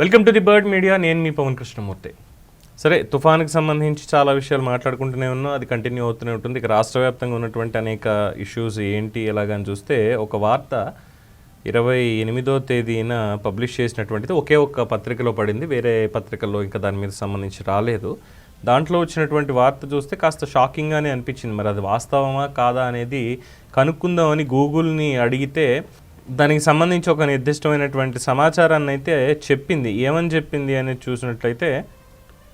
Welcome to the bird media. నేను మీ పవన్ కృష్ణమూర్తి. సరే తుఫాన్కి సంబంధించి చాలా విషయాలు మాట్లాడుకుంటూనే ఉన్నాం అది కంటిన్యూ అవుతూనే ఉంటుంది. ఇక రాష్ట్ర వ్యాప్తంగా ఉన్నటువంటి అనేక ఇష్యూస్ ఏంటి ఎలాగని చూస్తే ఒక వార్త ఇరవై ఎనిమిదో తేదీన పబ్లిష్ చేసినటువంటిది ఒకే ఒక్క పత్రికలో పడింది. వేరే పత్రికల్లో ఇంకా దాని మీద సంబంధించి రాలేదు. దాంట్లో వచ్చినటువంటి వార్త చూస్తే కాస్త షాకింగ్గానే అనిపించింది. మరి అది వాస్తవమా కాదా అనేది కనుక్కుందామని గూగుల్ని అడిగితే దానికి సంబంధించి ఒక నిర్దిష్టమైనటువంటి సమాచారాన్ని అయితే చెప్పింది. ఏమని చెప్పింది అనేది చూసినట్లయితే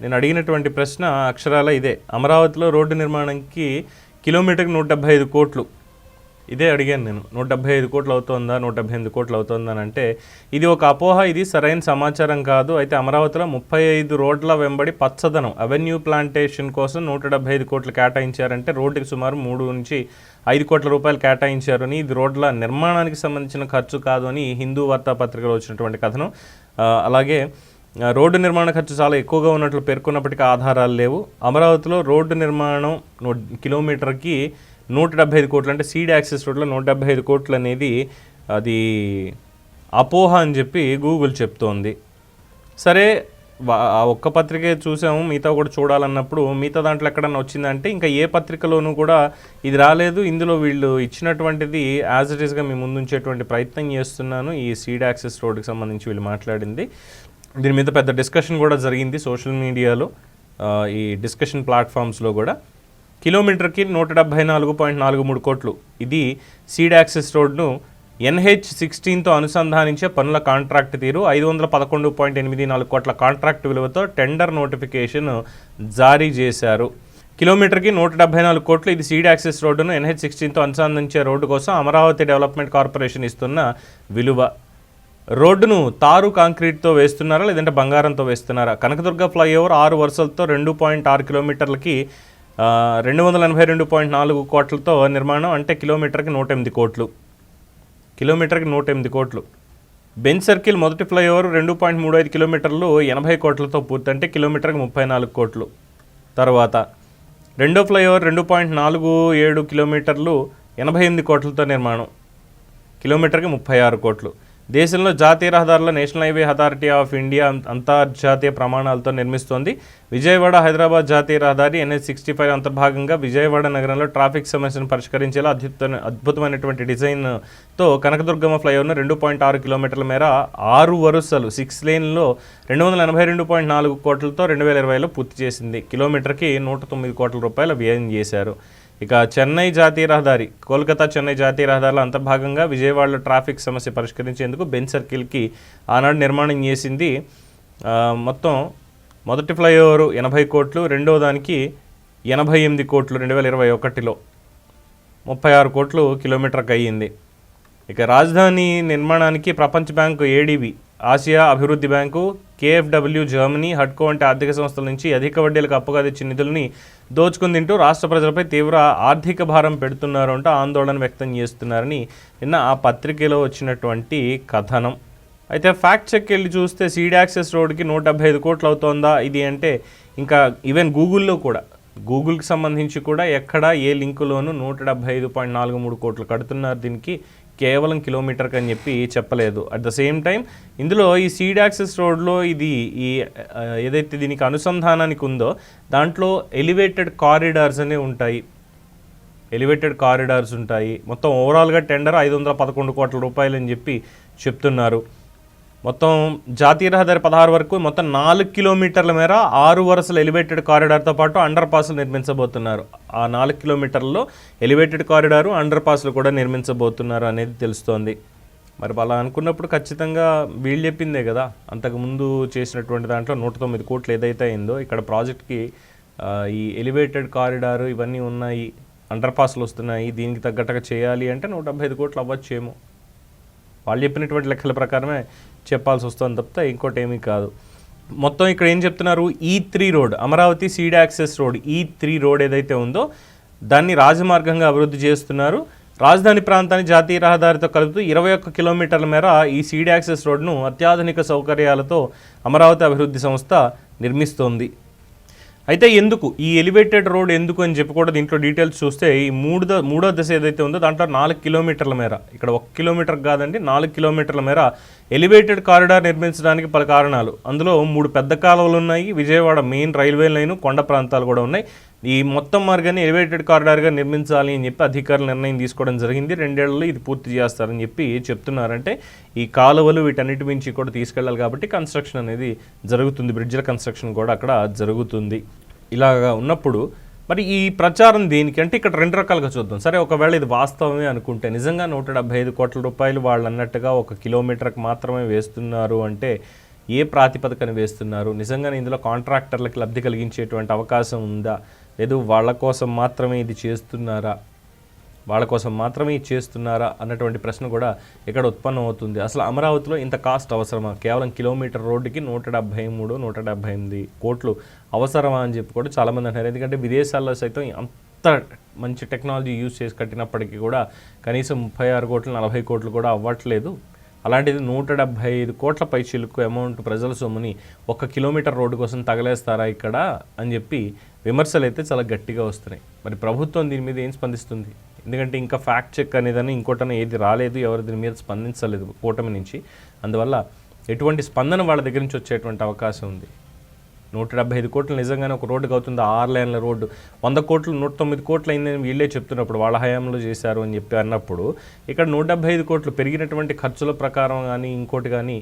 నేను అడిగినటువంటి ప్రశ్న అక్షరాల ఇదే. అమరావతిలో రోడ్డు నిర్మాణంకి కిలోమీటర్కి నూట డెబ్బై ఐదు కోట్లు. ఇదే అడిగాను నేను. నూట డెబ్బై ఐదు కోట్లు అవుతుందా నూట డెబ్బై ఎనిమిది కోట్లు అవుతుందా అంటే ఇది ఒక అపోహ ఇది సరైన సమాచారం కాదు. అయితే అమరావతిలో ముప్పై ఐదు రోడ్ల వెంబడి పచ్చదనం అవెన్యూ ప్లాంటేషన్ కోసం నూట డెబ్బై ఐదు కోట్లు కేటాయించారంటే రోడ్డుకి సుమారు మూడు నుంచి ఐదు కోట్ల రూపాయలు కేటాయించారని ఇది రోడ్ల నిర్మాణానికి సంబంధించిన ఖర్చు కాదు అని హిందూ వార్తాపత్రికలో వచ్చినటువంటి కథనం. అలాగే రోడ్డు నిర్మాణ ఖర్చు చాలా ఎక్కువగా ఉన్నట్లు పేర్కొన్నప్పటికీ ఆధారాలు లేవు. అమరావతిలో రోడ్డు నిర్మాణం నూ- కిలోమీటర్కి నూట డెబ్బై ఐదు కోట్లు అంటే సీడ్ యాక్సెస్ రోడ్లో నూట డెబ్బై ఐదు కోట్లు అనేది అది అపోహ అని చెప్పి గూగుల్ చెప్తోంది. సరే ఒక్క పత్రికే చూసాము మిగతా కూడా చూడాలన్నప్పుడు మిగతా దాంట్లో ఎక్కడన్నా వచ్చిందంటే ఇంకా ఏ పత్రికలోనూ కూడా ఇది రాలేదు. ఇందులో వీళ్ళు ఇచ్చినటువంటిది యాజ్ ఇట్ ఈస్గా మీ ముందుంచేటువంటి ప్రయత్నం చేస్తున్నాను. ఈ సీడ్ యాక్సెస్ రోడ్కి సంబంధించి వీళ్ళు మాట్లాడింది. దీని మీద పెద్ద డిస్కషన్ కూడా జరిగింది సోషల్ మీడియాలో ఈ డిస్కషన్ ప్లాట్ఫామ్స్లో కూడా. కిలోమీటర్కి నూట డెబ్బై నాలుగు పాయింట్ నాలుగు మూడు కోట్లు. ఇది సీడ్ యాక్సెస్ రోడ్ను ఎన్హెచ్ సిక్స్టీన్తో అనుసంధానించే పనుల కాంట్రాక్ట్ తీరు. ఐదు వందల పదకొండు పాయింట్ ఎనిమిది నాలుగు కోట్ల కాంట్రాక్ట్ విలువతో టెండర్ నోటిఫికేషన్ జారీ చేశారు. కిలోమీటర్కి నూట డెబ్బై నాలుగు కోట్లు. ఇది సీడ్ యాక్సెస్ రోడ్డును ఎన్హెచ్ సిక్స్టీన్తో అనుసంధానించే రోడ్డు కోసం అమరావతి డెవలప్మెంట్ కార్పొరేషన్ ఇస్తున్న విలువ. రోడ్డును తారు కాంక్రీట్తో వేస్తున్నారా లేదంటే బంగారంతో వేస్తున్నారా? కనకదుర్గ ఫ్లైఓవర్ ఆరు వరుసలతో రెండు పాయింట్ ఆరు కిలోమీటర్లకి రెండు వందల ఎనభై రెండు పాయింట్ నాలుగు కోట్లతో నిర్మాణం అంటే కిలోమీటర్కి నూట ఎనిమిది కోట్లు. కిలోమీటర్కి నూట ఎనిమిది కోట్లు. బెంచ్ సర్కిల్ మొదటి ఫ్లైఓవర్ రెండు పాయింట్ మూడు ఐదు కిలోమీటర్లు ఎనభై కోట్లతో పూర్తి అంటే కిలోమీటర్కి ముప్పై నాలుగు కోట్లు. తర్వాత రెండో ఫ్లైఓవర్ రెండు పాయింట్ నాలుగు ఏడు కిలోమీటర్లు ఎనభై ఎనిమిది కోట్లతో నిర్మాణం కిలోమీటర్కి ముప్పై ఆరు కోట్లు. దేశంలో జాతీయ రహదారుల National Highway Authority of India అంతర్జాతీయ ప్రమాణాలతో నిర్మిస్తోంది. విజయవాడ హైదరాబాద్ జాతీయ రహదారి ఎన్హెచ్ సిక్స్టీ ఫైవ్ అంతర్భాగంగా విజయవాడ నగరంలో ట్రాఫిక్ సమస్యను పరిష్కరించేలా అద్భుత అద్భుతమైనటువంటి డిజైన్తో కనకదుర్గమ్మ ఫ్లైఓవర్ను రెండు పాయింట్ ఆరు కిలోమీటర్ల మేర ఆరు వరుసలు సిక్స్ లేన్లో రెండు వందల ఎనభై రెండు పాయింట్ నాలుగు కోట్లతో రెండు వేల ఇరవైలో పూర్తి చేసింది. కిలోమీటర్కి నూట తొమ్మిది కోట్ల రూపాయల వ్యయం చేశారు. ఇక చెన్నై జాతీయ రహదారి కోల్కతా చెన్నై జాతీయ రహదారిలో అంతర్భాగంగా విజయవాడలో ట్రాఫిక్ సమస్య పరిష్కరించేందుకు బెన్ సర్కిల్కి ఆనాడు నిర్మాణం చేసింది. మొత్తం మొదటి ఫ్లైఓవర్ ఎనభై కోట్లు రెండో దానికి ఎనభై ఎనిమిది కోట్లు రెండు వేల ఇరవై ఒకటిలో ముప్పై ఆరు కోట్లు కిలోమీటర్కి అయ్యింది. ఇక రాజధాని నిర్మాణానికి ప్రపంచ బ్యాంకు ఏడీబీ ఆసియా అభివృద్ధి బ్యాంకు కేఎఫ్డబ్ల్యూ జర్మనీ హడ్కో వంటి ఆర్థిక సంస్థల నుంచి అధిక వడ్డీలకు అప్పుగా తెచ్చిన నిధుల్ని దోచుకుని తింటూ రాష్ట్ర ప్రజలపై తీవ్ర ఆర్థిక భారం పెడుతున్నారు అంటూ ఆందోళన వ్యక్తం చేస్తున్నారని నిన్న ఆ పత్రికలో వచ్చినటువంటి కథనం. అయితే ఫ్యాక్ట్ చెక్ వెళ్ళి చూస్తే సీడ్ యాక్సెస్ రోడ్కి నూట డెబ్బై ఐదు కోట్లు అవుతోందా ఇది అంటే ఇంకా ఈవెన్ గూగుల్లో కూడా గూగుల్కి సంబంధించి కూడా ఎక్కడ ఏ లింకులోనూ నూట డెబ్బై ఐదు పాయింట్ నాలుగు మూడు కోట్లు కడుతున్నారు దీనికి కేవలం కిలోమీటర్కి అని చెప్పి చెప్పలేదు. అట్ ద సేమ్ టైం ఇందులో ఈ సీడ్ యాక్సెస్ రోడ్లో ఇది ఈ ఏదైతే దీనికి అనుసంధానానికి ఉందో దాంట్లో ఎలివేటెడ్ కారిడార్స్ అనేవి ఉంటాయి. ఎలివేటెడ్ కారిడార్స్ ఉంటాయి. మొత్తం ఓవరాల్గా టెండర్ ఐదు వందల పదకొండు కోట్ల రూపాయలు అని చెప్పి చెప్తున్నారు. మొత్తం జాతీయ రహదారి పదహారు వరకు మొత్తం నాలుగు కిలోమీటర్ల మేర ఆరు వరుసల ఎలివేటెడ్ కారిడార్తో పాటు అండర్ పాస్లు నిర్మించబోతున్నారు. ఆ నాలుగు కిలోమీటర్లలో ఎలివేటెడ్ కారిడారు అండర్ పాస్లు కూడా నిర్మించబోతున్నారు అనేది తెలుస్తోంది. మరి అలా అనుకున్నప్పుడు ఖచ్చితంగా వీళ్ళు చెప్పిందే కదా అంతకుముందు చేసినటువంటి దాంట్లో నూట తొమ్మిది కోట్లు ఏదైతే అయిందో ఇక్కడ ప్రాజెక్ట్కి ఈ ఎలివేటెడ్ కారిడారు ఇవన్నీ ఉన్నాయి అండర్ పాస్లు వస్తున్నాయి దీనికి తగ్గట్టుగా చేయాలి అంటే నూట డెబ్బై ఐదు కోట్లు అవ్వచ్చేమో. వాళ్ళు చెప్పినటువంటి లెక్కల ప్రకారమే చెప్పాల్సి వస్తుంది తప్పితే ఇంకోటి ఏమీ కాదు. మొత్తం ఇక్కడ ఏం చెప్తున్నారు? E E three road Amaravati seed access road E three road ఏదైతే ఉందో దాన్ని రాజమార్గంగా అభివృద్ధి చేస్తున్నారు. రాజధాని ప్రాంతాన్ని జాతీయ రహదారితో కలుపుతూ ఇరవై ఒక్క కిలోమీటర్ల మేర ఈ సీడ్ యాక్సెస్ రోడ్ను అత్యాధునిక సౌకర్యాలతో అమరావతి అభివృద్ధి సంస్థ నిర్మిస్తోంది. అయితే ఎందుకు? ఈ ఎలివేటెడ్ రోడ్ ఎందుకు అని చెప్పి కూడా దీంట్లో డీటెయిల్స్ చూస్తే ఈ మూడు ద- మూడో దశ ఏదైతే ఉందో దాంట్లో నాలుగు కిలోమీటర్ల మేర ఇక్కడ ఒక కిలోమీటర్ కాదండి నాలుగు కిలోమీటర్ల మేర ఎలివేటెడ్ కారిడార్ నిర్మించడానికి పలు కారణాలు. అందులో మూడు పెద్ద కాలువలు ఉన్నాయి విజయవాడ మెయిన్ రైల్వే లైను కొండ ప్రాంతాలు కూడా ఉన్నాయి. ఈ మొత్తం మార్గాన్ని ఎలివేటెడ్ కారిడార్గా నిర్మించాలి అని చెప్పి అధికారులు నిర్ణయం తీసుకోవడం జరిగింది. రెండేళ్ళలో ఇది పూర్తి చేస్తారని చెప్పి చెప్తున్నారంటే ఈ కాలువలు వీటన్నిటి మించి కూడా తీసుకెళ్ళాలి కాబట్టి కన్స్ట్రక్షన్ అనేది జరుగుతుంది. బ్రిడ్జ్ల కన్స్ట్రక్షన్ కూడా అక్కడ జరుగుతుంది. ఇలాగా ఉన్నప్పుడు మరి ఈ ప్రచారం దేనికి అంటే ఇక్కడ రెండు రకాలుగా చూద్దాం. సరే ఒకవేళ ఇది వాస్తవమే అనుకుంటే నిజంగా నూట డెబ్బై ఐదు కోట్ల రూపాయలు వాళ్ళు అన్నట్టుగా ఒక కిలోమీటర్కి మాత్రమే వేస్తున్నారు అంటే ఏ ప్రాతిపదికన వేస్తున్నారు? నిజంగానే ఇందులో కాంట్రాక్టర్లకు లబ్ధి కలిగించేటువంటి అవకాశం ఉందా? లేదు వాళ్ళ కోసం మాత్రమే ఇది చేస్తున్నారా? వాళ్ళ కోసం మాత్రమే ఇది చేస్తున్నారా? అన్నటువంటి ప్రశ్న కూడా ఇక్కడ ఉత్పన్నం అవుతుంది? అసలు అమరావతిలో ఇంత కాస్ట్ అవసరమా? కేవలం కిలోమీటర్ రోడ్డుకి నూట డెబ్బై మూడు నూట డెబ్బై ఎనిమిది కోట్లు అవసరమా అని చెప్పి కూడా చాలామంది అంటారు ఎందుకంటే విదేశాల్లో సైతం అంత మంచి టెక్నాలజీ యూజ్ చేసి కట్టినప్పటికీ కూడా కనీసం ముప్పై ఆరు కోట్లు నలభై కోట్లు కూడా అవ్వట్లేదు. అలాంటిది నూట డెబ్బై ఐదు కోట్ల పైచిలుకు అమౌంట్ ప్రజల సొమ్ముని ఒక కిలోమీటర్ రోడ్డు కోసం తగలేస్తారా ఇక్కడ అని చెప్పి విమర్శలు అయితే చాలా గట్టిగా వస్తున్నాయి. మరి ప్రభుత్వం దీని మీద ఏం స్పందిస్తుంది? ఎందుకంటే ఇంకా ఫ్యాక్ట్ చెక్ అనేదని ఇంకోటన ఏది రాలేదు ఎవరు దీని మీద స్పందించలేదు కూటమి నుంచి. అందువల్ల ఎటువంటి స్పందన వాళ్ళ దగ్గర నుంచి వచ్చేటువంటి అవకాశం ఉంది. నూట డెబ్బై ఐదు కోట్లు నిజంగానే ఒక రోడ్డుకి అవుతుంది. ఆరు లైన్ల రోడ్డు. వంద కోట్లు నూట తొమ్మిది కోట్లు అయిందని వీళ్ళే చెప్తున్నప్పుడు వాళ్ళ హయాంలో చేశారు అని చెప్పి అన్నప్పుడు ఇక్కడ నూట డెబ్బై ఐదు కోట్లు పెరిగినటువంటి ఖర్చుల ప్రకారం కానీ ఇంకోటి కానీ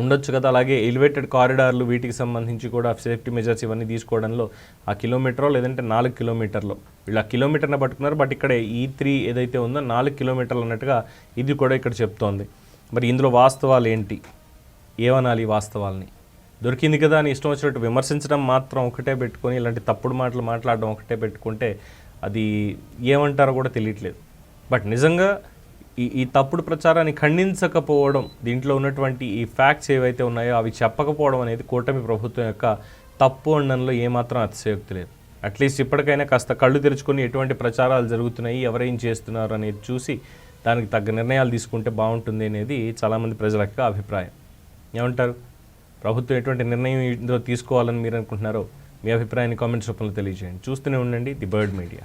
ఉండొచ్చు కదా. అలాగే ఎలివేటెడ్ కారిడార్లు వీటికి సంబంధించి కూడా సేఫ్టీ మెజర్స్ ఇవన్నీ తీసుకోవడంలో ఆ కిలోమీటర్ లేదంటే నాలుగు కిలోమీటర్లు వీళ్ళు ఆ కిలోమీటర్ని పట్టుకున్నారు. బట్ ఇక్కడ ఈ త్రీ ఏదైతే ఉందో నాలుగు కిలోమీటర్లు అన్నట్టుగా ఇది కూడా ఇక్కడ చెప్తోంది. మరి ఇందులో వాస్తవాలు ఏంటి? ఏమనాలి ఈ వాస్తవాల్ని? దొరికింది కదా అని ఇష్టం వచ్చినట్టు విమర్శించడం మాత్రం ఒకటే పెట్టుకొని ఇలాంటి తప్పుడు మాటలు మాట్లాడడం ఒకటే పెట్టుకుంటే అది ఏమంటారో కూడా తెలియట్లేదు. బట్ నిజంగా ఈ ఈ తప్పుడు ప్రచారాన్ని ఖండించకపోవడం దీంట్లో ఉన్నటువంటి ఈ ఫ్యాక్ట్స్ ఏవైతే ఉన్నాయో అవి చెప్పకపోవడం అనేది కూటమి ప్రభుత్వం యొక్క తప్పు అనడంలో ఏమాత్రం అతిశయోక్తి లేదు. అట్లీస్ట్ ఇప్పటికైనా కాస్త కళ్ళు తెరుచుకొని ఎటువంటి ప్రచారాలు జరుగుతున్నాయి ఎవరేం చేస్తున్నారు అనేది చూసి దానికి తగ్గ నిర్ణయాలు తీసుకుంటే బాగుంటుంది అనేది చాలామంది ప్రజల యొక్క అభిప్రాయం. ఏమంటారు? ప్రభుత్వం ఎటువంటి నిర్ణయం ఇందులో తీసుకోవాలని మీరు అనుకుంటున్నారో మీ అభిప్రాయాన్ని కామెంట్స్ రూపంలో తెలియజేయండి. చూస్తూనే ఉండండి ది బర్డ్ మీడియా.